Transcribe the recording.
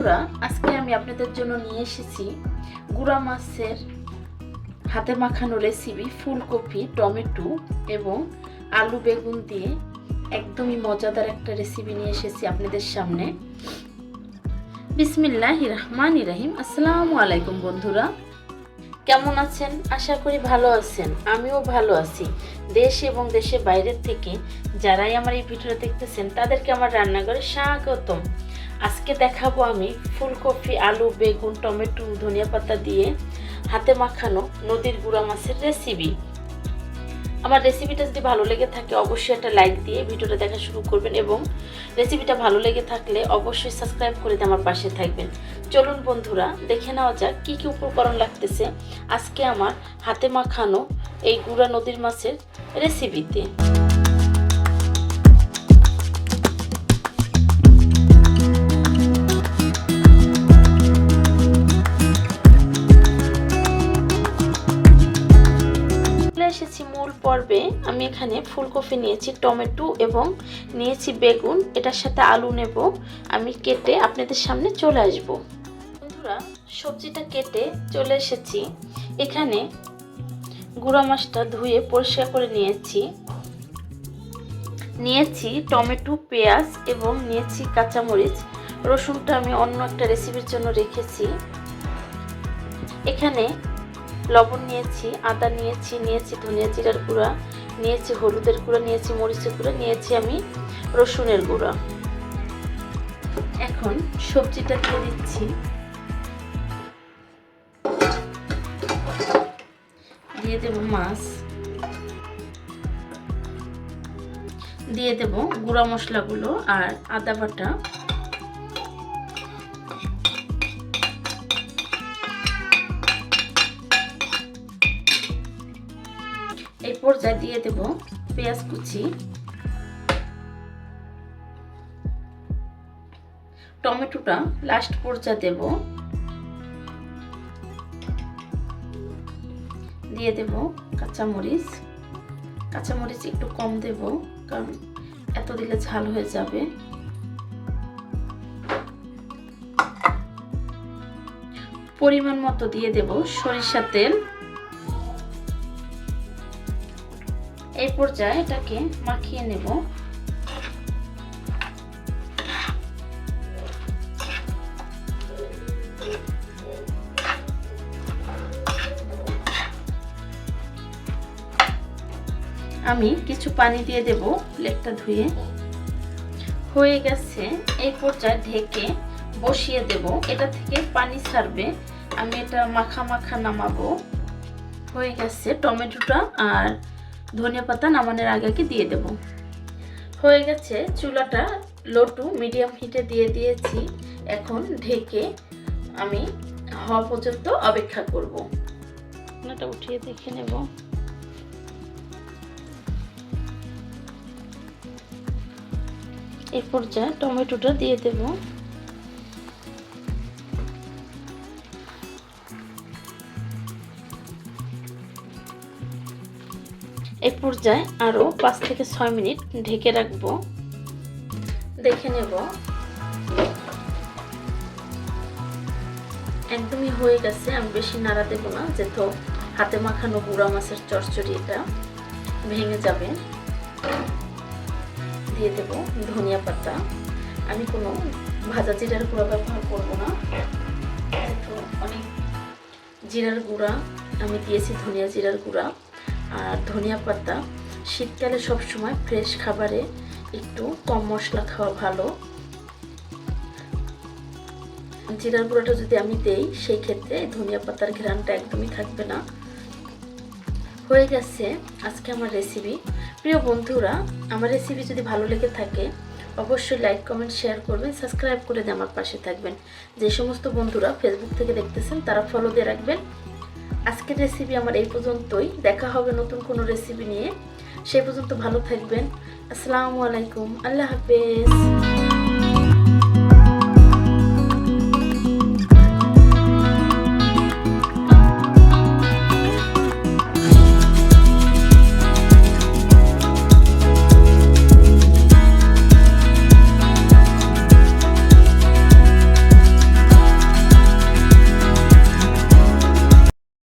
বন্ধুরা, আজকে আমি আপনাদের জন্য নিয়ে এসেছি গুড়া মাছের হাতে মাখানো রেসিপি ফুলকপি, টমেটো এবং আলু বেগুন দিয়ে একদমই মজাদার একটা রেসিপি নিয়ে এসেছি আপনাদের সামনে। বিসমিল্লাহ রহমান রাহিম। আসসালামু আলাইকুম বন্ধুরা। কেমন আছেন? আশা করি ভালো আছেন। আমিও ভালো আছি। দেশ এবং দেশের বাইরের থেকে যারাই আমার এই ভিডিও দেখতেছেন, তাদেরকে আমার রান্নাঘরে স্বাগতম। আজকে দেখাবো আমি ফুলকপি, আলু, বেগুন, টমেটো, ধনিয়া পাতা দিয়ে হাতে মাখানো নদীর গুঁড়া মাছের রেসিপি আমার রেসিপিটা যদি ভালো লেগে থাকে, অবশ্যই একটা লাইক দিয়ে ভিডিওটা দেখা শুরু করবেন এবং রেসিপিটা ভালো লেগে থাকলে অবশ্যই সাবস্ক্রাইব করে আমার পাশে থাকবেন। চলুন বন্ধুরা, দেখে নেওয়া যাক কী কী উপকরণ লাগতেছে আজকে আমার হাতে মাখানো এই গুঁড়া নদীর মাছের রেসিপিতে এসেছি মূল পর্বে। আমি এখানে ফুলকপি নিয়েছি, টমেটো এবং নিয়েছি বেগুন। এটার সাথে আলু নেব। আমি কেটে আপনাদের সামনে চলে আসব। বন্ধুরা, সবজিটা কেটে চলে এসেছি। এখানে গুঁড়া মাছটা ধুয়ে পরিষ্কার করে নিয়েছি। নিয়েছি টমেটো, পেঁয়াজ এবং নিয়েছি কাঁচামরিচ। রসুনটা আমি অন্য একটা রেসিপির জন্য রেখেছি। এখানে লবণ নিয়েছি, আদা নিয়েছি নিয়েছি ধনিয়া জিরার গুঁড়া, নিয়েছি হলুদের গুঁড়া, নিয়েছি মরিচের গুঁড়া, নিয়েছি আমি রসুনের গুঁড়া। এখন সবজিটা দিয়ে দিচ্ছি। দিয়ে দেব মাছ। দিয়ে দেব গুঁড়া মশলাগুলো আর আদা বাটা। পর্যায়ে দিয়ে দেব, পেঁয়াজ কুচি। টমেটোটা লাস্ট পর্যায়ে দেব। দিয়ে দেব কাঁচামরিচ। কাঁচামরিচ একটু কম দেব, কারণ এত দিলে ঝাল হয়ে যাবে। পরিমাণ মতো দিয়ে দেব সরিষা তেল। এই পর্যায়ে এটাকে মাখিয়ে নেব। আমি কিছু পানি দিয়ে দেব প্লেটটা ধুয়ে। হয়ে গেছে, এই পর্যায়ে ঢেকে বসিয়ে দেব। এটা থেকে পানি ছাড়বে। আমি এটা মাখা মাখা নামাবো। হয়ে গেছে টমেটোটা আর ধনিয়া পাতা নামানোর আগে কি দিয়ে দেব। হয়ে গেছে চুলাটা লো টু মিডিয়াম হিটে দিয়ে দিয়েছি। এখন ঢেকে আমি হওয়া পর্যন্ত অপেক্ষা করব। চুলাটা উঠিয়ে দেখে নেব। এই পর্যায়ে টমেটোটা দিয়ে দেবো। এই পর্যায়ে আরও পাঁচ থেকে ছয় মিনিট ঢেকে রাখব। দেখে নেব। একদমই হয়ে গেছে, আমি বেশি নাড়া দেবো না, যেহেতু হাতে মাখানো গুঁড়া মাছের চচ্চড়ি এটা। ভেঙে যাবে। দিয়ে দেব ধনিয়া পাতা। আমি কোনো ভাজা জিরার গুঁড়া ব্যবহার করব না। যেহেতু অনেক জিরার গুঁড়া, আমি দিয়েছি ধনিয়া জিরার গুঁড়া। আর ধনিয়া পাতা। শীতকালে সবসময় ফ্রেশ খাবারে একটু কম মশলা খাওয়া ভালো। জিরার গুঁড়োটা যদি আমি দেই সেই ক্ষেত্রে ধনিয়া পাতার ঘ্রাণটা একদমই থাকবে না। হয়ে গেছে আজকে আমার রেসিপি প্রিয় বন্ধুরা, আমার রেসিপি যদি ভালো লেগে থাকে, অবশ্যই লাইক কমেন্ট শেয়ার করবেন সাবস্ক্রাইব করে দিয়ে আমার পাশে থাকবেন। যে সমস্ত বন্ধুরা ফেসবুক থেকে দেখতেছেন, তারা ফলো দিয়ে রাখবেন। আজকের রেসিপি আমার এই পর্যন্তই। দেখা হবে নতুন কোনো রেসিপি নিয়ে। সেই পর্যন্ত ভালো থাকবেন। আসসালামু আলাইকুম। আল্লাহ হাফেজ।